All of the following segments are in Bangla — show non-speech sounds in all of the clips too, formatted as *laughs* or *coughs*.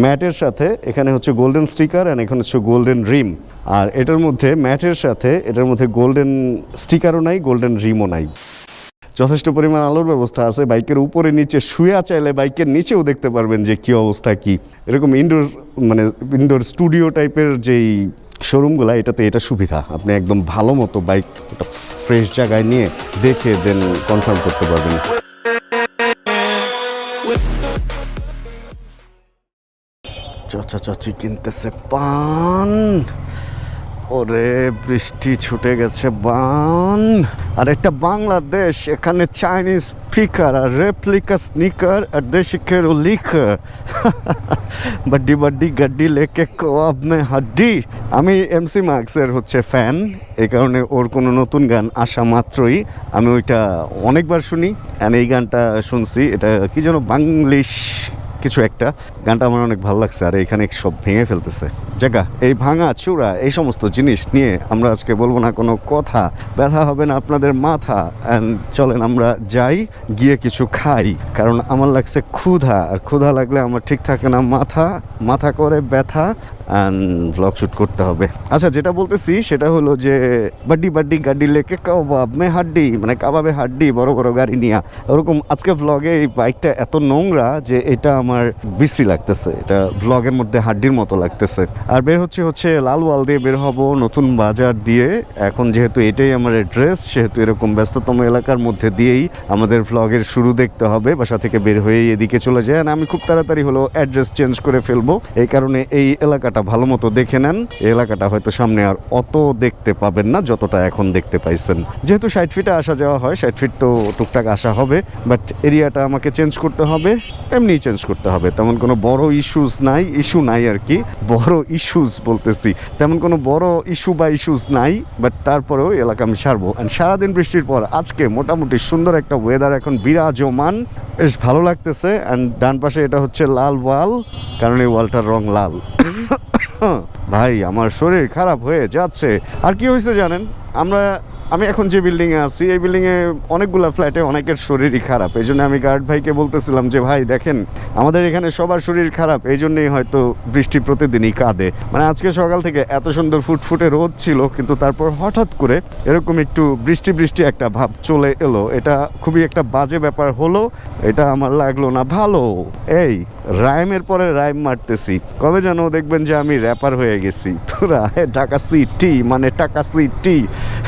ম্যাটের সাথে এখানে হচ্ছে গোল্ডেন স্টিকার অ্যান্ড এখানে হচ্ছে গোল্ডেন রিম আর এটার মধ্যে ম্যাটের সাথে এটার মধ্যে গোল্ডেন স্টিকারও নাই গোল্ডেন রিমও নাই। যথেষ্ট পরিমাণ আলোর ব্যবস্থা আছে, বাইকের উপরে নিচে শুয়ে চাইলে বাইকের নিচেও দেখতে পারবেন যে কী অবস্থা, কি। এরকম ইনডোর মানে ইনডোর স্টুডিও টাইপের যেই শোরুমগুলো এটাতে এটা সুবিধা। আপনি একদম ভালো মতো বাইক একটা ফ্রেশ জায়গায় নিয়ে দেখে দেন কনফার্ম করতে পারবেন। চাচা চাচি কিনতেছে পান ওরে, বৃষ্টি ছুটে গেছে বান। আর একটা বাংলাদেশ, এখানে চাইনিজ ফিকার আর রেপ্লিকা স্নিকার আর দেশি কেরো লিকার *laughs* বড্ডি বড্ডি গাড্ডি লেকে কোয়াব মে হাড্ডি। আমি এমসি মার্কসের হচ্ছে ফ্যান, এই কারণে ওর কোনো নতুন গান আসা মাত্রই আমি ওইটা অনেকবার শুনি। অ্যান্ড এই গানটা শুনছি, এটা কি যেন বাংলিশ কিছু একটা। গানটা আমার অনেক ভালো লাগছে, আর এখানে সব ভেঙে ফেলতেছে। জায়গা, এই ভাঙা, চূড়া, এই সমস্ত জিনিস নিয়ে আমরা আজকে বলব না কোনো কথা। ব্যথা হবে না আপনাদের মাথা। চলেন আমরা যাই, গিয়ে কিছু খাই। কারণ আমার লাগছে ক্ষুধা, আর ক্ষুধা লাগলে আমার ঠিক থাকে না মাথা। মাথা করে ব্যথা। ব্লগ শ্যুট করতে হবে। আচ্ছা যেটা বলতেছি সেটা হলো যে, বাড্ডি বাড্ডি গাড্ডি লেকে কাবাব মে হাড্ডি মানে কাবাবে হাড্ডি, বড় বড় গাড়ি নিয়ে। ওরকম আজকে ভ্লগে এই বাইকটা এত নোংরা যে এটা আমার বিশ্রী লাগতেছে। এটা ভ্লগের মধ্যে হাড্ডির মতো লাগতেছে। আর বের হচ্ছে হচ্ছে লালওয়াল দিয়ে বের হব নতুন বাজার দিয়ে। এখন যেহেতু এটাই আমার অ্যাড্রেস সেহেতু এরকম ব্যস্ততম এলাকার মধ্যে দিয়েই আমাদের ভ্লগের শুরু দেখতে হবে। বাসা থেকে বের হয়েই এদিকে চলে যায় আর আমি খুব তাড়াতাড়ি হলো অ্যাড্রেস চেঞ্জ করে ফেলব। এই কারণে এই এলাকাটা ভালো মতো দেখে নেন। এই এলাকাটা হয়তো সামনে আর অত দেখতে পাবেন না, যতটা এখন দেখতে পাইছেন। যেহেতু ষাট ফিটে আসা যাওয়া হয়, ষাট ফিট তো টুকটাক আসা হবে। বাট এরিয়াটা আমাকে চেঞ্জ করতে হবে। এমনিই চেঞ্জ করতে হবে। তেমন কোনো বড় ইস্যুস নাই ইস্যু নাই আর কি। বড় ইস্যুস বলতেছি। তেমন কোনো বড় ইস্যু বা ইস্যুস নাই বাট তারপরেও এলাকা আমি সারবো। অ্যান্ড সারাদিন বৃষ্টির পর আজকে মোটামুটি সুন্দর একটা ওয়েদার এখন বিরাজমান। বেশ ভালো লাগতেছে। অ্যান্ড ডান পাশে এটা হচ্ছে লাল ওয়াল, কারণ এই ওয়ালটার রং লাল। *coughs* ভাই, আমার শরীর খারাপ হয়ে যাচ্ছে। আর কি হয়েছে জানেন? আমরা আমি এখন যে বিল্ডিংয়ে আছি, এই বিল্ডিংয়ে অনেকগুলো ফ্ল্যাটে অনেকের শরীরই খারাপ। এই জন্য আমি গার্ড ভাইকে বলতেছিলাম যে, ভাই, দেখেন, আমাদের এখানে সবার শরীর খারাপ, এই জন্যই হয়তো বৃষ্টি প্রতিদিনই কাঁদে। মানে আজকে সকাল থেকে এত সুন্দর ফুটফুটে রোদ ছিল, কিন্তু তারপর হঠাৎ করে এরকম একটু বৃষ্টি বৃষ্টি একটা ভাব চলে এলো। এটা খুবই একটা বাজে ব্যাপার হলো, এটা আমার লাগল না ভালো। এই, রাইমের পরে রাইম মারতেছি। কবে যেন দেখবেন যে আমি র্যাপার হয়ে গেছি। ঢাকা সিটি মানে টাকা সিটি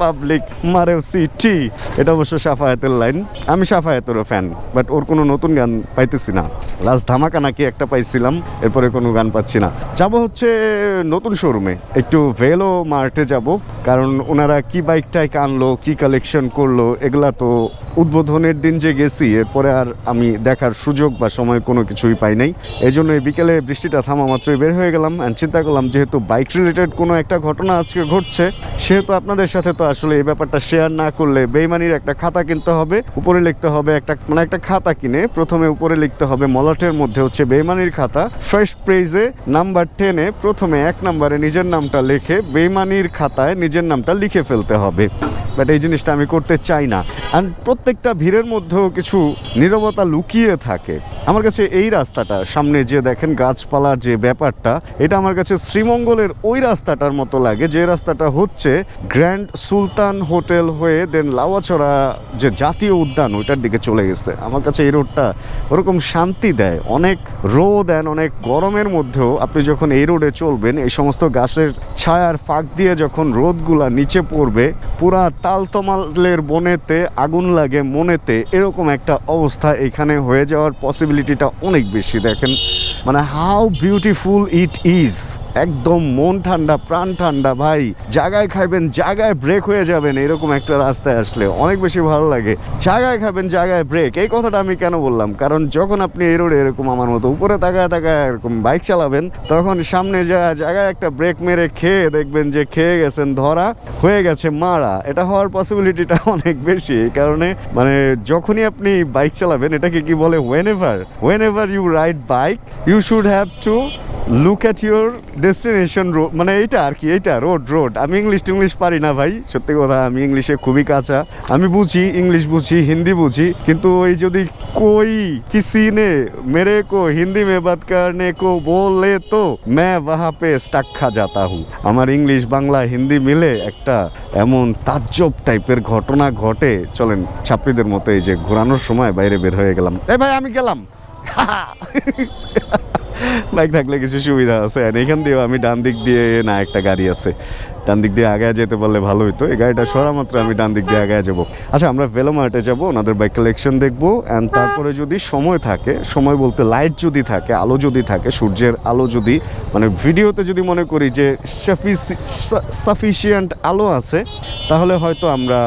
পাবলিক মারেও সিটি এটা অবশ্য সাফায়াতের লাইন আমি সাফায়াতেরও ফ্যান বাট ওর কোনো নতুন গান পাইতেছি না। লাস্ট ধামাকা নাকি একটা পাইছিলাম, এরপরে কোনো গান পাচ্ছি না। যাব হচ্ছে নতুন শোরুমে একটু ভেলো মার্টে যাব, কারণ ওনারা কি বাইক টাইক আনলো, কি কালেকশন করল, এগুলা তো উদ্বোধনের দিন যে গেছি এরপরে আর আমি দেখার সুযোগ বা সময় কোনো কিছুই পাই নাই। এই জন্য বিকেলে বৃষ্টিটা থামা মাত্রই বের হয়ে গেলাম অ্যান্ড চিন্তা করলাম যেহেতু বাইক রিলেটেড কোনো একটা ঘটনা আজকে ঘটছে, সেহেতু আপনাদের সাথে তো আসলে এই ব্যাপারটা শেয়ার না করলে বেইমানির একটা খাতা কিনতে হবে, উপরে লিখতে হবে একটা মানে একটা খাতা কিনে প্রথমে উপরে লিখতে হবে মলাটের মধ্যে হচ্ছে বেইমানির খাতা। ফার্স্ট পেজে নাম্বার টেনে প্রথমে এক নাম্বারে নিজের নামটা লিখে বেইমানির খাতায় নিজের নামটা লিখে ফেলতে হবে। বাট এই জিনিসটা আমি করতে চাই না। অ্যান্ড প্রত্যেকটা ভিড়ের মধ্যেও কিছু নীরবতা লুকিয়ে থাকে। আমার কাছে এই রাস্তাটা, সামনে যে দেখেন গাছপালার যে ব্যাপারটা, এটা আমার কাছে শ্রীমঙ্গলের ওই রাস্তাটার মতো লাগে। যে রাস্তাটা হচ্ছে গ্র্যান্ড সুলতান হোটেল হয়ে দেন লাওয়াছড়া যে জাতীয় উদ্যান, ওইটার দিকে চলে গেছে। আমার কাছে এই রোডটা ওরকম শান্তি দেয়। অনেক রোদ অ্যান্ড অনেক গরমের মধ্যেও আপনি যখন এই রোডে চলবেন, এই সমস্ত গাছের ছায়ার ফাঁক দিয়ে যখন রোদগুলা নিচে পড়বে, পুরা তালতমালের বনেতে আগুন লাগে মনেতে, এরকম একটা অবস্থা এখানে হয়ে যাওয়ার পসিবিলিটিটা অনেক বেশি। দেখেন মানে হাউ বিউটিফুল ইট ইজ একদম মন ঠান্ডা, প্রাণ ঠান্ডা, ভাই। জায়গায় খাইবেন জায়গায় ব্রেক হয়ে যাবেন, এরকম একটা রাস্তায় আসলে অনেক বেশি ভালো লাগে। জায়গায় খাবেন জায়গায় ব্রেক এই কথাটা আমি কেন বললাম? কারণ যখন আপনি এই রোডে এরকম আমার মতো উপরে তাকায় তাকায় এরকম বাইক চালাবেন, তখন সামনে যা জায়গায় একটা ব্রেক মেরে খেয়ে দেখবেন যে খেয়ে গেছেন, ধরা হয়ে গেছে, মারা। এটা হওয়ার পসিবিলিটিটা অনেক বেশি, এই কারণে মানে যখনই আপনি বাইক চালাবেন, এটাকে কি বলে when ever when ever you ride bike you should have to look at your destination road মানে এইটা আর কি, এইটা রোড রোড আমি ইংলিশ টিংলিশ পারি না ভাই, সত্যি কথা, আমি ইংলিশে খুবই কাঁচা। আমি বুঝি ইংলিশ বুঝি হিন্দি বুঝি, কিন্তু ওই যদি কই, কিসি নে, মেরে কো হিন্দি মে বাত কারণে কো, বলে তো ম্যা বাহা পে স্টাক খা যাতা হু আমার ইংলিশ বাংলা হিন্দি মিলে একটা এমন তাজ্জব টাইপের ঘটনা ঘটে। চলেন ছাত্রীদের মতো এই যে ঘোরানোর সময় বাইরে বের হয়ে গেলাম। এ ভাই, আমি গেলাম। *laughs* বাইক থাকলে কিছু সুবিধা আছে। আর এখান দিয়েও আমি ডান দিক দিয়ে না একটা গাড়ি আছে। ডান দিক দিয়ে আগে যেতে পারলে ভালো হতো এই গাড়িটা সরা মাত্র আমি ডান দিক দিয়ে আগে যাব। আচ্ছা আমরা ভেলোমার্টে যাব, ওনাদের বাইক কালেকশন দেখব। অ্যান্ড তারপরে যদি সময় থাকে, সময় বলতে লাইট যদি থাকে, আলো যদি থাকে, সূর্যের আলো যদি মানে ভিডিওতে যদি মনে করি যে সাফিসিয়েন্ট আলো আছে, তাহলে হয়তো আমরা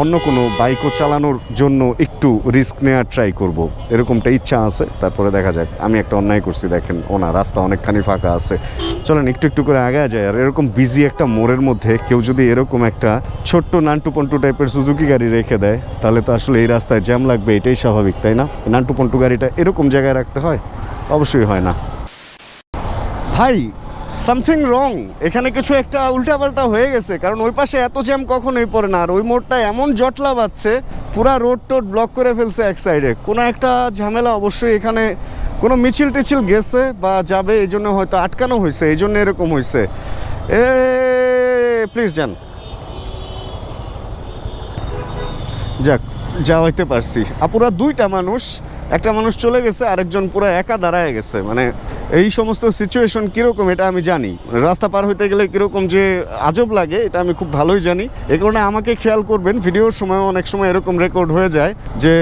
অন্য কোনো বাইকও চালানোর জন্য একটু রিস্ক নেওয়ার ট্রাই করব। এরকমটা ইচ্ছা আছে, তারপরে দেখা যাক। আমি একটা অন্যায় করছি, দেখেন ও না রাস্তা অনেকখানি ফাঁকা আছে। চলেন, একটু একটু করে আগে যায় আর এরকম বিজি একটা মোড়ের মধ্যে কেউ যদি এরকম একটা ছোট্ট নান্টু পন্টু টাইপের সুজুকি গাড়ি রেখে দেয়, তাহলে তো আসলে এই রাস্তায় জ্যাম লাগবে, এটাই স্বাভাবিক, তাই না? নান্টু পন্টু গাড়িটা এরকম জায়গায় রাখতে হয়? অবশ্যই হয় না। ভাই সামথিং রং এখানে কিছু একটা উল্টাপাল্টা হয়ে গেছে, কারণ ওই পাশে এত জ্যাম কখনোই পড়ে না, আর ওই মোড়টা এমন জটলা বাচ্ছে পুরা রোড টোড ব্লক করে ফেলছে এক সাইডে কোনো একটা ঝামেলা অবশ্যই এখানে কোনো মিছিল টিছিল গেছে বা যাবে এই জন্য হয়তো আটকানো হয়েছে এই জন্য এরকম হয়েছে। এ প্লিজ যান। যাক, যাওয়াইতে পারছি। আপুরা দুইটা মানুষ, একটা মানুষ চলে গেছে, আরেকজন পুরো একা দাঁড়ায় গেছে। মানে এই সমস্ত সিচুয়েশন কীরকম এটা আমি জানি। মানে রাস্তা পার হইতে গেলে কীরকম যে আজব লাগে, এটা আমি খুব ভালোই জানি। এই কারণে আমাকে খেয়াল করবেন, ভিডিওর সময় অনেক সময় এরকম রেকর্ড হয়ে যায় যে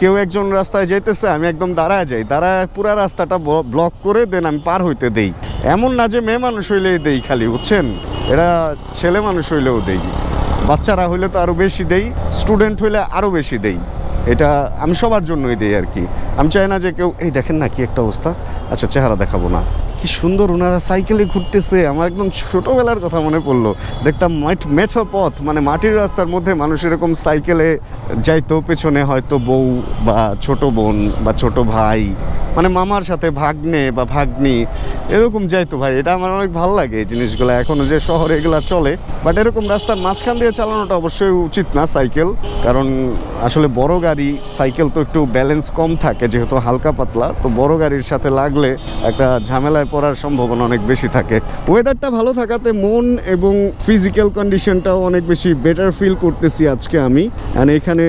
কেউ একজন রাস্তায় যেতেছে আমি একদম দাঁড়ায় যাই। দাঁড়ায় পুরা রাস্তাটা ব্লক করে দেন আমি পার হইতে দেই। এমন না যে মেয়ে মানুষ হইলেই দেই খালি, বুঝছেন? এরা ছেলে মানুষ হইলেও দেই। বাচ্চারা হইলে তো আরও বেশি দেই, স্টুডেন্ট হইলে আরও বেশি দেই। এটা আমি সবার জন্যই দেই আর কি। আমি চাই না যে কেউ, এই দেখেন না কি একটা অবস্থা। আচ্ছা চেহারা দেখাবো না। কি সুন্দর ওনারা সাইকেলে ঘুরতেছে। আমার একদম ছোটোবেলার কথা মনে পড়ল। দেখতাম মাঠ, মেঠো পথ মানে মাটির রাস্তার মধ্যে মানুষ এরকম সাইকেলে যাইতো, পেছনে হয়তো বউ বা ছোট বোন বা ছোট ভাই মানে মামার সাথে ভাগ্নে বা ভাগ্নি, এরকম যাইতো ভাই, এটা আমার অনেক ভালো লাগে এই জিনিসগুলো এখনও যে শহরে এগুলা চলে। বাট এরকম রাস্তার মাঝখান দিয়ে চালানোটা অবশ্যই উচিত না সাইকেল, কারণ আসলে বড় গাড়ি, সাইকেল তো একটু ব্যালেন্স কম থাকে যেহেতু হালকা পাতলা, তো বড় গাড়ির সাথে লাগলে একটা ঝামেলায় পড়ার সম্ভাবনা অনেক বেশি থাকে। ওয়েদারটা ভালো থাকাতে মন এবং ফিজিক্যাল কন্ডিশনটাও অনেক বেশি বেটার ফিল করতেছি আজকে আমি। আর এখানে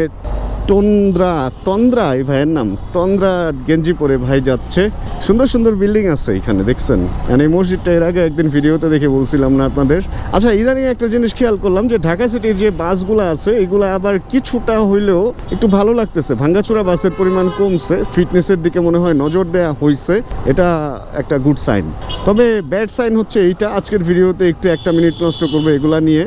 তন্দ্রা তন্দ্রা এই ভাইয়ের নাম। তন্দ্রা গেঞ্জি পরে ভাই যাচ্ছে। সুন্দর সুন্দর বিল্ডিং আছে এখানে, দেখছেন? মানে এই মসজিদটা এর আগে একদিন ভিডিওতে দেখে বলছিলাম না আপনাদের। আচ্ছা ইদানিং একটা জিনিস খেয়াল করলাম যে ঢাকা সিটির যে বাসগুলো আছে, এগুলো আবার কিছুটা হইলেও একটু ভালো লাগতেছে। ভাঙ্গাচোরা বাসের পরিমাণ কমছে, ফিটনেসের দিকে মনে হয় নজর দেয়া হয়েছে এটা একটা গুড সাইন তবে ব্যাড সাইন হচ্ছে এইটা, আজকের ভিডিওতে একটু একটা মিনিট নষ্ট করবে এগুলা নিয়ে।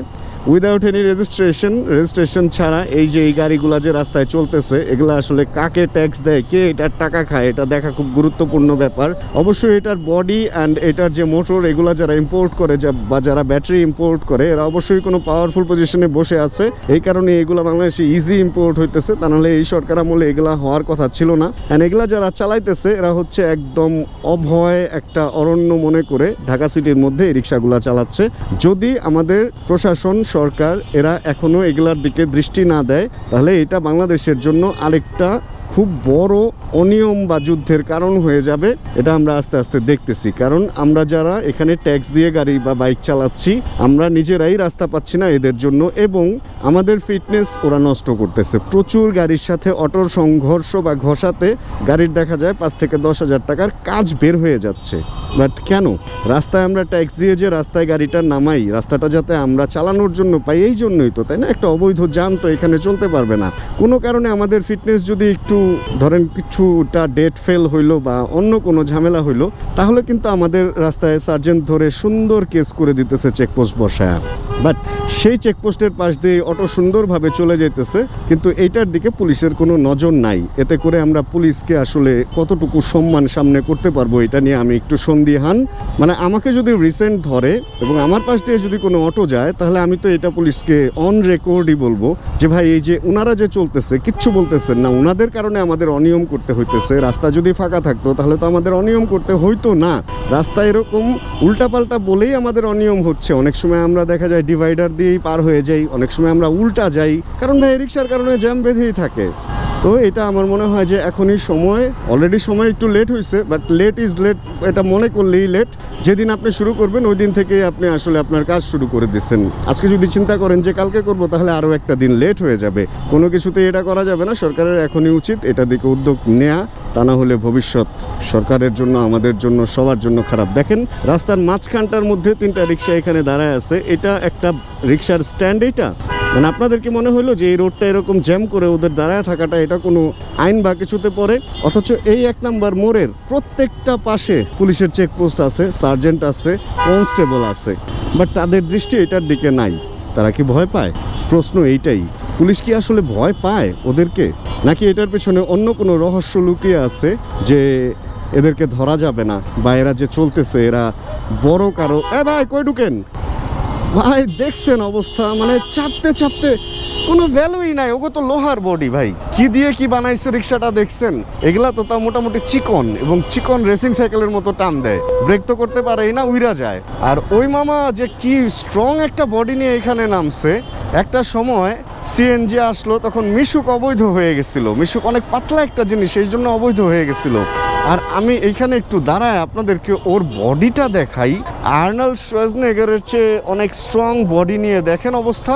উইদাউট এনি রেজিস্ট্রেশন রেজিস্ট্রেশন ছাড়া এই যে এই গাড়িগুলো যে রাস্তায় চলতেছে, এগুলো আসলে কাকে ট্যাক্স দেয়, কে এটার টাকা খায়, এটা দেখা খুব গুরুত্বপূর্ণ ব্যাপার। অবশ্যই এটার বডি অ্যান্ড এটার যে মোটর এগুলো যারা ইম্পোর্ট করে বা যারা ব্যাটারি ইম্পোর্ট করে, এরা অবশ্যই কোনো পাওয়ারফুল পজিশনে বসে আছে। এই কারণে এগুলো বাংলাদেশে ইজি ইম্পোর্ট হইতেছে। তা নাহলে এই সরকার আমলে এগুলা হওয়ার কথা ছিল না। অ্যান্ড এগুলা যারা চালাইতেছে, এরা হচ্ছে একদম অভয় একটা অরণ্য মনে করে ঢাকা সিটির মধ্যে এই রিক্সাগুলো চালাচ্ছে। যদি আমাদের প্রশাসন সরকার এরা এখনও এগুলার দিকে দৃষ্টি না দেয় তাহলে এটা বাংলাদেশের জন্য আরেকটা খুব বড় অনিয়ম বা যুদ্ধের কারণ হয়ে যাবে, এটা আমরা আস্তে আস্তে দেখতেছি। কারণ আমরা যারা এখানে ট্যাক্স দিয়ে গাড়ি বা বাইক চালাচ্ছি, আমরা নিজেরাই রাস্তা পাচ্ছি না এদের জন্য এবং আমাদের ফিটনেস ওরা নষ্ট করতেছে। প্রচুর গাড়ির সাথে অটোর সংঘর্ষ বা ঘষাতে গাড়ির দেখা যায় পাঁচ থেকে দশ হাজার টাকার কাজ বের হয়ে যাচ্ছে। বাট কেন? রাস্তায় আমরা ট্যাক্স দিয়ে যে রাস্তায় গাড়িটা নামাই, রাস্তাটা যাতে আমরা চালানোর জন্য পাই, এই জন্যই তো, তাই না? একটা অবৈধ যান তো এখানে চলতে পারবে না। কোনো কারণে আমাদের ফিটনেস যদি একটু ধরেন কিছুটা ডেট ফেল হইল বা অন্য কোনো ঝামেলা হইল, তাহলে কিন্তু আমাদের রাস্তায় সার্জেন্ট ধরে সুন্দর কেস করে দিতেছে চেকপোস্ট বসায়। বাট সেই চেকপোস্টের পাশ দিয়ে অটো সুন্দরভাবে চলে যেতেছে কিন্তু এইটার দিকে পুলিশের কোনো নজর নাই। এতে করে আমরা পুলিশকে আসলে কতটুকু সম্মান সামনে করতে পারব এটা নিয়ে আমি একটু সন্দিহান। মানে আমাকে যদি রিসেন্ট ধরে এবং আমার পাশ দিয়ে যদি কোনো অটো যায়, তাহলে আমি তো এটা পুলিশকে অন রেকর্ডই বলব যে, ভাই, এই যে ওনারা যে চলতেছে, কিচ্ছু বলতেছেন না। ওনাদের কারণে কারণে আমাদের অনিয়ম করতে হইতেছে। রাস্তা যদি ফাঁকা থাকতো, তাহলে তো আমাদের অনিয়ম করতে হইতো না। রাস্তা এরকম উল্টাপাল্টা বলেই আমাদের অনিয়ম হচ্ছে। অনেক সময় আমরা দেখা যায় ডিভাইডার দিয়েই পার হয়ে যাই, অনেক সময় আমরা উল্টা যাই। কারণ ভাই, রিক্সার কারণে জ্যাম বেঁধেই থাকে। তো এটা আমার মনে হয় যে এখনই সময় অলরেডি সময় একটু লেট হয়েছে বাট লেট ইজ লেট এটা মনে করলেই লেট যেদিন আপনি শুরু করবেন, ওই দিন থেকে আপনি আসলে আপনার কাজ শুরু করে দিচ্ছেন। আজকে যদি চিন্তা করেন যে কালকে করব, তাহলে আরও একটা দিন লেট হয়ে যাবে। কোনো কিছুতে এটা করা যাবে না, সরকারের এখনই উচিত এটা দিকে উদ্যোগ নেওয়া তা না হলে ভবিষ্যৎ সরকারের জন্য, আমাদের জন্য, সবার জন্য খারাপ। দেখেন, রাস্তার মাঝখানটার মধ্যে তিনটা রিক্সা এখানে দাঁড়ায় আছে। এটা একটা রিক্সার স্ট্যান্ড এটা মানে আপনাদের কি মনে হলো যে এই রোডটা এরকম জ্যাম করে ওদের দাঁড়ায় থাকাটা এটা কোনো আইন বা কিছুতে পড়ে? অথচ এই এক নাম্বার মোড়ের প্রত্যেকটা পাশে পুলিশের চেকপোস্ট আছে সার্জেন্ট আছে কনস্টেবল আছে। বাট তাদের দৃষ্টি এটার দিকে নাই। তারা কি ভয় পায়? প্রশ্ন এইটাই। পুলিশ কি আসলে ভয় পায় ওদেরকে? নাকি এটার পেছনে অন্য কোনো রহস্য লুকিয়ে আছে যে এদেরকে ধরা যাবে না? বা এরা যে চলতেছে, এরা বড় কারও এ ভাই, কই ঢুকেন? ভাই, দেখছেন অবস্থা মানে চাপতে চাপতে কোনো ভ্যালুই নাই। ওগো তো লোহার বডি ভাই। কি দিয়ে কি বানাইছে রিক্সাটা দেখছেন? এগুলা তো তা মোটামুটি চিকন এবং চিকন রেসিং সাইকেলের মতো টান দেয়। ব্রেক তো করতে পারে না, উইরা যায়। আর ওই মামা যে কি স্ট্রং একটা বডি নিয়ে এখানে নামছে একটা সময় সিএনজি আসলো, তখন মিশুক অবৈধ হয়ে গেছিল। মিশুক অনেক পাতলা একটা জিনিস, সেই জন্য অবৈধ হয়ে গেছিল। আর আমি এইখানে একটু দাঁড়ায় আপনাদেরকে ওর বডিটা দেখাই। আর্নাল্ড শোয়াজনেগারের চেয়ে অনেক স্ট্রং বডি নিয়ে দেখেন অবস্থা।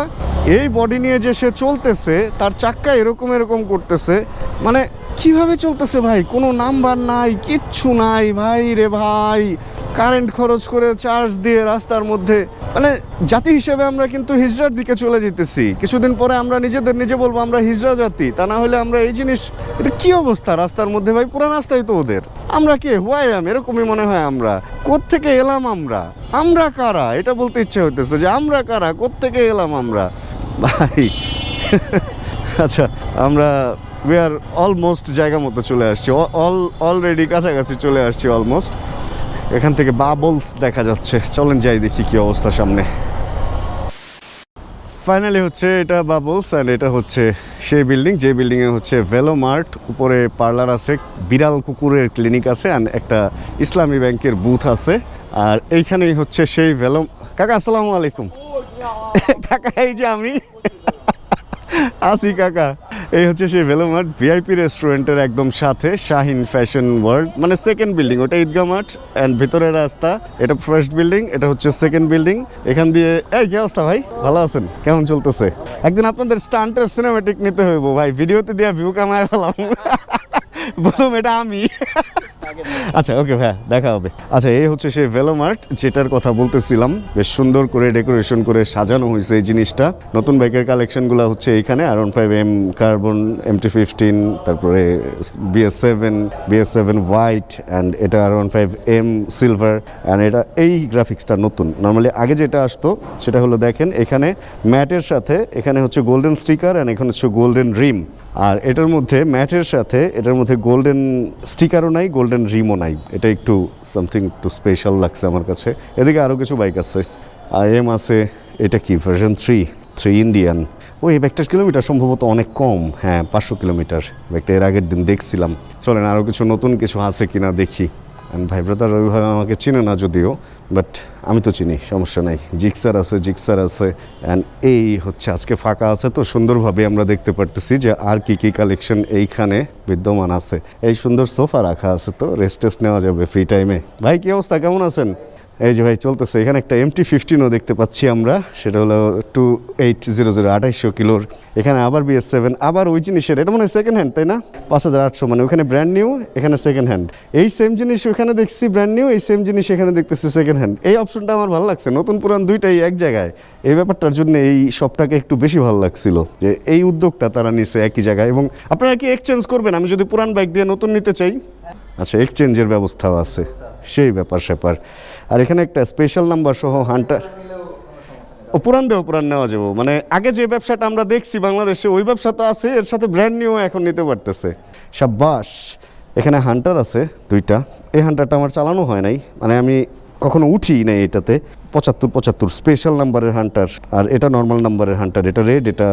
এই বডি নিয়ে যে সে চলতেছে, তার চাক্কা এরকম এরকম করতেছে। মানে কীভাবে চলতেছে ভাই? কোনো নাম্বার নাই, কিচ্ছু নাই। ভাই রে ভাই কারেন্ট খরচ করে চার্জ দিয়ে রাস্তার মধ্যে মানে জাতি হিসেবে আমরা কিন্তু হিজড়ার দিকে চলে যেতেছি। কিছুদিন পরে আমরা নিজেদের নিজে বলব আমরা হিজড়া জাতি, তা না হলে আমরা এই জিনিস, এটা কি অবস্থা রাস্তার মধ্যে ভাই? পুরা রাস্তায় তো ওদের। আমরা কে? হুয়াই আম এরকমই মনে হয় আমরা। থেকে এলাম আমরা? আমরা কারা? এটা বলতে ইচ্ছে হইতেছে যে আমরা কারা? থেকে এলাম আমরা? ভাই *laughs* আচ্ছা আমরা উই আর অলমোস্ট জায়গা মতো চলে আসছি। অল অলরেডি কাছাকাছি চলে আসছি অলমোস্ট এখান থেকে বাবলস দেখা যাচ্ছে। চলেন যাই দেখি কি অবস্থা সামনে। ফাইনালি হচ্ছে এটা বাবলস অ্যান্ড এটা হচ্ছে সেই বিল্ডিং যে বিল্ডিংয়ে হচ্ছে ভেলো মার্ট উপরে পার্লার আছে বিড়াল কুকুরের ক্লিনিক আছে অ্যান্ড একটা ইসলামী ব্যাংকের বুথ আছে। আর এইখানেই হচ্ছে সেই ভেলো কাকা আসসালামু আলাইকুম। *laughs* কাকা এই যে আমি। *laughs* আসি কাকা। এই হচ্ছে সেই ভেলোমার্ট ভিআইপি রেস্টুরেন্টের একদম সাথে শাহিন ফ্যাশন ওয়ার্ল্ড মানে সেকেন্ড বিল্ডিং ওটা ঈদগাহ মাঠ অ্যান্ড ভিতরের রাস্তা, এটা ফার্স্ট বিল্ডিং এটা হচ্ছে সেকেন্ড বিল্ডিং এখান দিয়ে, এই, কি অবস্থা ভাই? ভালো আছেন? কেমন চলতেছে? একদিন আপনাদের স্টান্টের সিনেমেটিক নিতে হইব ভাই, ভিডিওতে দিয়ে ভিউ কামায় ফেলাম। বলুন, এটা আমি। আচ্ছা ওকে ভাই দেখা হবে। আচ্ছা এই হচ্ছে সেই ভেলোমার্ট যেটার কথা বলতেছিলাম। বেশ সুন্দর করে ডেকোরেশন করে সাজানো হয়েছে এই জিনিসটা। নতুন বাইকের কালেকশনগুলো হচ্ছে এইখানে R one five M carbon M T fifteen তারপরে BS seven BS seven white and এটা R one five M silver and এটা এই গ্রাফিক্সটা নতুন। নর্মালি আগে যেটা আসতো, সেটা হলো দেখেন, এখানে ম্যাটের সাথে, এখানে হচ্ছে গোল্ডেন স্টিকার অ্যান্ড এখানে হচ্ছে গোল্ডেন রিম আর এটার মধ্যে ম্যাটের সাথে, এটার মধ্যে গোল্ডেন স্টিকারও নাই গোল্ডেন রিমও নাই। এটা একটু সামথিং একটু স্পেশাল লাগছে আমার কাছে। এদিকে আরও কিছু বাইক আছে। আই এম আছে, এটা কি? ভার্সন থ্রি থ্রি ইন্ডিয়ান ওই ব্যাগটার কিলোমিটার সম্ভবত অনেক কম। হ্যাঁ পাঁচশো কিলোমিটার ব্যাগটা এর আগের দিন দেখছিলাম। চলেন আরও কিছু নতুন কিছু আছে কিনা দেখি। অ্যান্ড ভাই ব্রাদার ওইভাবে আমাকে চিনে না যদিও বাট আমি তো চিনি, সমস্যা নাই। জিক্সার আছে জিক্সার আছে অ্যান্ড এই হচ্ছে আজকে ফাঁকা আছে, তো সুন্দরভাবে আমরা দেখতে পারতেছি যে আর কি কি কালেকশন এইখানে বিদ্যমান আছে। এই সুন্দর সোফা রাখা আছে, তো রেস্ট টেস্ট নেওয়া যাবে ফ্রি টাইমে ভাই, কি অবস্থা? কেমন আছেন? এই যে ভাই চলতেছে, এখানে একটা এমটি ফিফটিনও দেখতে পাচ্ছি আমরা। সেটা হলো টু এইট জিরো জিরো আঠাইশশো কিলোর। এখানে আবার বিএস সেভেন আবার ওই জিনিসের, এটা মনে হয় সেকেন্ড হ্যান্ড তাই না? পাঁচ হাজার আটশো মানে ওখানে ব্র্যান্ড নিউ এখানে সেকেন্ড হ্যান্ড এই সেম জিনিস ওখানে দেখছি ব্র্যান্ড নিউ এই সেম জিনিস এখানে দেখতেছি সেকেন্ড হ্যান্ড এই অপশনটা আমার ভালো লাগছে, নতুন পুরান দুইটাই এক জায়গায়। এই ব্যাপারটার জন্য এই শপটাকে একটু বেশি ভালো লাগছিল, যে এই উদ্যোগটা তারা নিছে একই জায়গায়। এবং আপনারা কি এক্সচেঞ্জ করবেন? আমি যদি পুরান বাইক দিয়ে নতুন নিতে চাই। আচ্ছা এক্সচেঞ্জের ব্যবস্থাও আছে। সেই ব্যাপার স্যাপার। আর এখানে একটা স্পেশাল নাম্বার সহ হান্টার পুরান দেও পুরান নেওয়া যাব। মানে আগে যে ব্যবসাটা আমরা দেখছি বাংলাদেশে, ওই ব্যবসা তো আছে, এর সাথে ব্র্যান্ড নিউ এখন নিতে পারতেছে। সাব্বাস এখানে হান্টার আছে দুইটা। এই হান্টারটা আমার চালানো হয় নাই। মানে আমি কখনো উঠি নাই এটাতে। পঁচাত্তর পঁচাত্তর স্পেশাল নাম্বারের হান্টার আর এটা নর্মাল নাম্বারের হান্টার এটা রেড এটা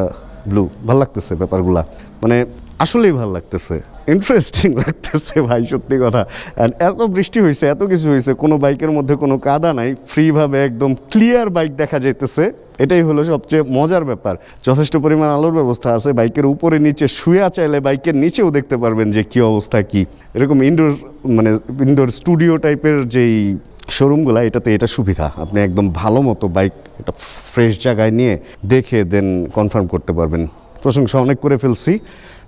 ব্লু ভালো লাগতেছে ব্যাপারগুলা। মানে আসলেই ভালো লাগতেছে। ইন্টারেস্টিং *laughs* লাগতেছে ভাই, সত্যি কথা। And এত বৃষ্টি হয়েছে এত কিছু হয়েছে কোনো বাইকের মধ্যে কোনো কাদা নাই, ফ্রিভাবে একদম ক্লিয়ার বাইক দেখা যাইতেছে। এটাই হলো সবচেয়ে মজার ব্যাপার। যথেষ্ট পরিমাণ আলোর ব্যবস্থা আছে, বাইকের উপরে নিচে শুয়ে চাইলে বাইকের নিচেও দেখতে পারবেন যে কী অবস্থা, কি। এরকম ইনডোর মানে ইনডোর স্টুডিও টাইপের যেই শোরুমগুলো এটাতে এটা সুবিধা। আপনি একদম ভালো মতো বাইক একটা ফ্রেশ জায়গায় নিয়ে দেখে দেন কনফার্ম করতে পারবেন। প্রশংসা অনেক করে ফেলছি।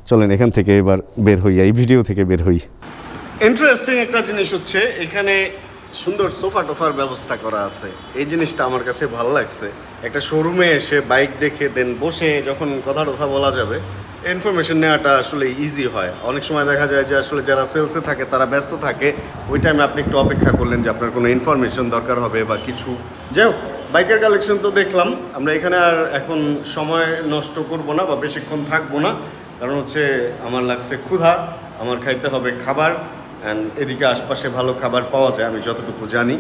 চলেন এখান থেকে এবার বের হই, এই ভিডিও থেকে বের হই। ইন্টারেস্টিং একটা জিনিস হচ্ছে, এখানে সুন্দর সোফা টোফার ব্যবস্থা করা আছে। এই জিনিসটা আমার কাছে ভালো লাগছে। একটা শোরুমে এসে বাইক দেখে দেন বসে যখন কথা টথা বলা যাবে ইনফরমেশন নেওয়াটা আসলে ইজি হয়। অনেক সময় দেখা যায় যে আসলে যারা সেলসে থাকে, তারা ব্যস্ত থাকে। ওই টাইমে আপনি একটু অপেক্ষা করলেন যে আপনার কোনো ইনফরমেশন দরকার হবে বা কিছু। যাই হোক বাইকের কালেকশন তো দেখলাম। আমরা এখানে আর এখন সময় নষ্ট করব না বা বেশিক্ষণ থাকব না। কারণ হচ্ছে আমার লাগছে ক্ষুধা, আমার খাইতে হবে খাবার অ্যান্ড এদিকে আশপাশে ভালো খাবার পাওয়া যায়, আমি যতটুকু জানি।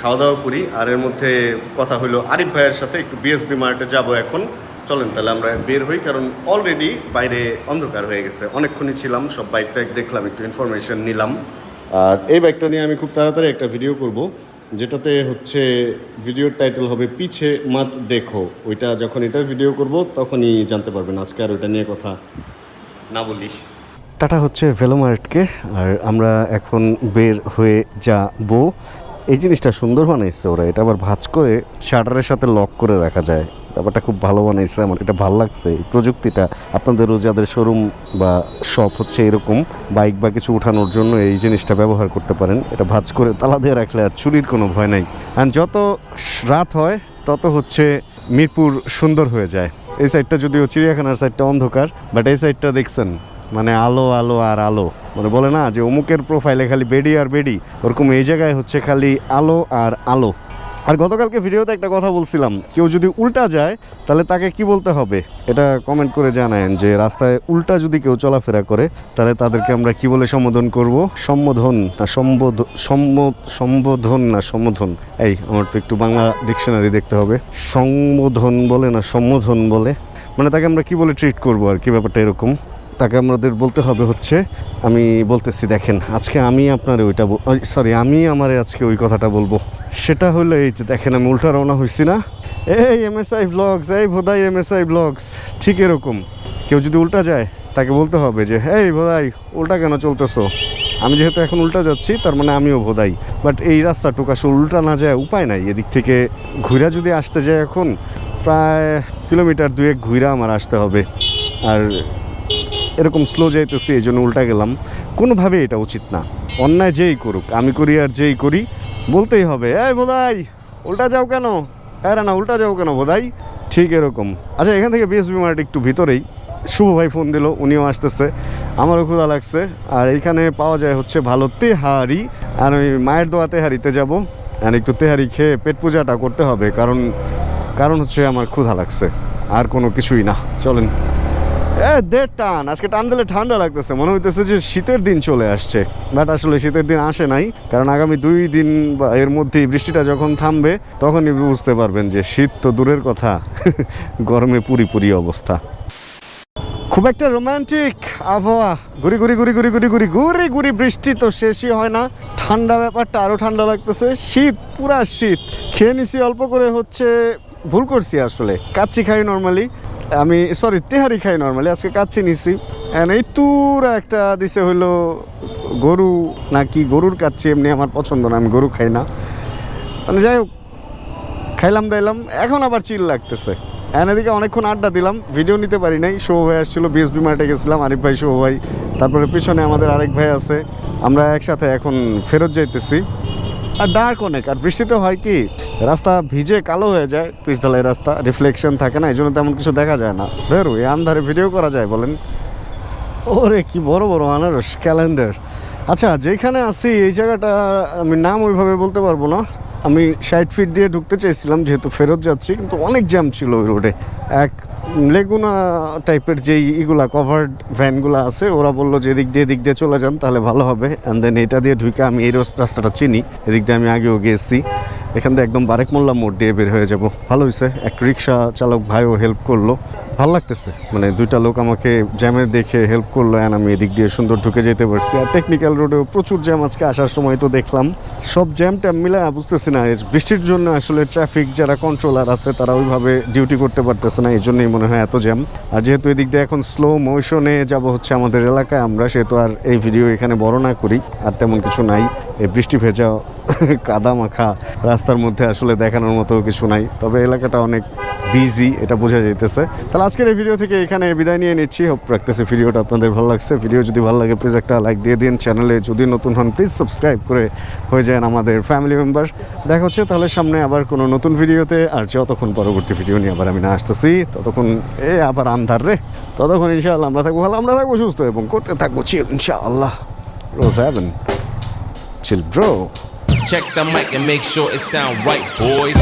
খাওয়া দাওয়া করি, আর এর মধ্যে কথা হলো আরিফ ভাইয়ের সাথে, একটু বিএসবি মার্টে যাব এখন। চলেন তাহলে আমরা বের হই, কারণ অলরেডি বাইরে অন্ধকার হয়ে গেছে। অনেকক্ষণই ছিলাম, সব বাইক টাইক দেখলাম, একটু ইনফরমেশন নিলাম। আর এই বাইকটা নিয়ে আমি খুব তাড়াতাড়ি একটা ভিডিও করব। যেটাতে হচ্ছে ভিডিওর টাইটেল হবে পিছে মাত দেখো। ওইটা যখন এটা ভিডিও করব, তখনই জানতে পারবেন। আজকে আর ওইটা নিয়ে কথা না বলি টাটা হচ্ছে ভেলোমার্টকে আর আমরা এখন বের হয়ে যাব। এই জিনিসটা সুন্দর বানাইছে ওরা। এটা আবার ভাজ করে শাটারের সাথে লক করে রাখা যায়। ব্যাপারটা খুব ভালো বানাইছে, আমার এটা ভালো লাগছে। এই প্রযুক্তিটা আপনাদেরও যাদের শোরুম বা শপ হচ্ছে এরকম, বাইক বা কিছু উঠানোর জন্য এই জিনিসটা ব্যবহার করতে পারেন। এটা ভাজ করে তালা দিয়ে রাখলে আর চুরির কোনো ভয় নাই। আর যত রাত হয়, তত হচ্ছে মিরপুর সুন্দর হয়ে যায়। এই সাইডটা যদিও চিড়িয়াখানার সাইডটা অন্ধকার বাট এই সাইডটা দেখছেন মানে আলো আলো আর আলো। মানে বলে না যে অমুকের প্রোফাইলে খালি বেডি আর বেডি, ওরকম এই জায়গায় হচ্ছে খালি আলো আর আলো। আর গতকালকে ভিডিওতে একটা কথা বলছিলাম, কেউ যদি উল্টা যায়, তাহলে তাকে কি বলতে হবে? এটা কমেন্ট করে জানায়েন যে, রাস্তায় উল্টা যদি কেউ চলাফেরা করে, তাহলে তাদেরকে আমরা কি বলে সম্বোধন করব? সম্বোধন না সম্বোধ সম্বোধ, সম্বোধন না সম্বোধন? এই, আমার তো একটু বাংলা ডিকশনারি দেখতে হবে। সম্বোধন বলে না সম্বোধন বলে? মানে তাকে আমরা কি বলে ট্রিট করব আর কি ব্যাপারটা এরকম? তাকে আমাদের বলতে হবে হচ্ছে, আমি বলতেছি, দেখেন, আজকে আমি আপনার ওইটা সরি আমি আমারে আজকে ওই কথাটা বলব। সেটা হলো এই যে, দেখেন, আমি উল্টা রওনা হয়েছি না? এই এম এস আই ব্লগস এই ভোদাই এম এস আই ব্লগস ঠিক এরকম। কেউ যদি উল্টা যায়, তাকে বলতে হবে যে, এই ভোদাই, উল্টা কেন চলতেছো? আমি যেহেতু এখন উল্টা যাচ্ছি, তার মানে আমিও ভোদাই। বাট এই রাস্তাটুক আসলে উল্টা না যায় উপায় নাই। এদিক থেকে ঘুরা যদি আসতে যায় এখন, প্রায় কিলোমিটার দুয়েক ঘুরা আমার আসতে হবে। আর এরকম স্লো যাইতেছি, এই জন্য উল্টা গেলাম। কোনোভাবে এটা উচিত না। অন্যায় যেই করুক, আমি করি আর যেই করি, বলতেই হবে, এই বোধাই উল্টা যাও কেন? হ্যাঁ না উল্টা যাও কেন বোধাই ঠিক এরকম। আচ্ছা এখান থেকে বিএসবি মার্ট একটু ভিতরেই। শুভ ভাই ফোন দিল, উনিও আসতেছে। আমারও ক্ষুধা লাগছে। আর এইখানে পাওয়া যায় হচ্ছে ভালো তেহারি। আর আমি মায়ের দোয়া তেহারিতে যাব। আর একটু তেহারি খেয়ে পেট পূজাটা করতে হবে, কারণ কারণ হচ্ছে আমার ক্ষুধা লাগছে। আর কোনো কিছুই না। চলেন। দে টান। আজকে টান দিলে ঠান্ডা লাগতেছে। মনে হইতেছে যে শীতের দিন চলে আসছে। বাট আসলে শীতের দিন আসে নাই। কারণ আগামী দুই দিন বা এর মধ্যেই বৃষ্টিটা যখন থামবে, তখনই বুঝতে পারবেন যে শীত তো দূরের কথা। *laughs* গরমে পুরি পুরি অবস্থা। খুব একটা রোমান্টিক আবহাওয়া। ঘুরি ঘুরি ঘুরি ঘুরি ঘুরি ঘুরি ঘুরি ঘুরি বৃষ্টি তো শেষই হয় না। ঠান্ডা ব্যাপারটা আরও ঠান্ডা লাগতেছে। শীত, পুরা শীত। খেয়ে নিছি, অল্প করে হচ্ছে ভুল করছি আসলে। কাচ্চি খাই নর্মালি আমি সরি তেহারি খাই নর্মালি আজকে কাচ্চি নিছি। এই তুরা একটা দিছে হইল গরু, নাকি গরুর কাচ্চি, এমনি আমার পছন্দ না, আমি গরু খাই না। মানে যাই হোক, খাইলাম দাইলাম এখন আবার চিল লাগতেছে। এদিকে অনেকক্ষণ আড্ডা দিলাম ভিডিও নিতে পারি নাই, শো ভাই আসছিল বিএসবি মার্টে গেছিলাম, আরিফ ভাই, শো ভাই। তারপরে পিছনে আমাদের আরেক ভাই আছে, আমরা একসাথে এখন ফেরত যাইতেছি। আর ডার্ক অনেক, আর বৃষ্টিতে হয় কি, রাস্তা ভিজে কালো হয়ে যায় পিচঢালাই রাস্তা রিফ্লেকশন থাকে না এই জন্য তেমন কিছু দেখা যায় না। ধরু, এই আন্ধারে ভিডিও করা যায়, বলেন। ওরে, কি বড় বড় আনারস ক্যালেন্ডার আচ্ছা যেখানে আসি এই জায়গাটা আমি নাম ওইভাবে বলতে পারব না। আমি ষাট ফিট দিয়ে ঢুকতে চাইছিলাম যেহেতু ফেরত যাচ্ছি, কিন্তু অনেক জ্যাম ছিল ওই রোডে এক লেগুনা টাইপের যেই ইগুলা কভার্ড ভ্যানগুলো আছে, ওরা বলল যে এদিক দিয়ে এদিক দিয়ে চলে যান, তাহলে ভালো হবে। অ্যান্ড দেন এটা দিয়ে ঢুকে আমি এই রাস- রাস্তাটা চিনি। এদিক দিয়ে আমি আগেও গিয়েছি এখান থেকে একদম বারেক মোল্লা মোড় দিয়ে বের হয়ে যাব। ভালো হয়েছে এক রিক্সা চালক ভাইও হেল্প করল। ভালো লাগতেছে। মানে দুইটা লোক আমাকে জ্যামে দেখে হেল্প করল অ্যান্ড আমি এদিক দিয়ে সুন্দর ঢুকে যেতে পারছি। আর টেকনিক্যাল রোডেও প্রচুর জ্যাম আজকে আসার সময় তো দেখলাম। সব জ্যাম ট্যাম মিলে বুঝতেছি না, এর বৃষ্টির জন্য আসলে ট্রাফিক যারা কন্ট্রোলার আছে তারা ওইভাবে ডিউটি করতে পারতেছে না এই জন্যই মনে হয় এত জ্যাম। আর যেহেতু এদিক দিয়ে এখন স্লো মোশনে যাব হচ্ছে আমাদের এলাকায়, আমরা সেহেতু আর এই ভিডিও এখানে বড় না করি, আর তেমন কিছু নাই। এই বৃষ্টি ভেজা, কাদা মাখা, রাস্তার মধ্যে আসলে দেখানোর মতো কিছু নাই। তবে এলাকাটা অনেক বিজি এটা বোঝা যাইতেছে। তাহলে আজকের এই ভিডিও থেকে এখানে বিদায় নিয়ে নিচ্ছি। হোপ রাখতেছি ভিডিওটা আপনাদের ভালো লাগছে। ভিডিও যদি ভালো লাগে প্লিজ একটা লাইক দিয়ে দিন। চ্যানেলে যদি নতুন হন প্লিজ সাবস্ক্রাইব করে হয়ে যান আমাদের ফ্যামিলি মেম্বার দেখা হচ্ছে তাহলে সামনে আবার কোনো নতুন ভিডিওতে আর যতক্ষণ পরবর্তী ভিডিও নিয়ে আবার আমি না আসতেছি ততক্ষণ এ আবার আন্ধার রে। ততক্ষণ ইনশাআল্লাহ আমরা থাকব ভালো আমরা থাকব সুস্থ এবং করতে থাকব ইনশাআল্লাহ। Rose heaven chill bro Check the mic and make sure it sound right, boys.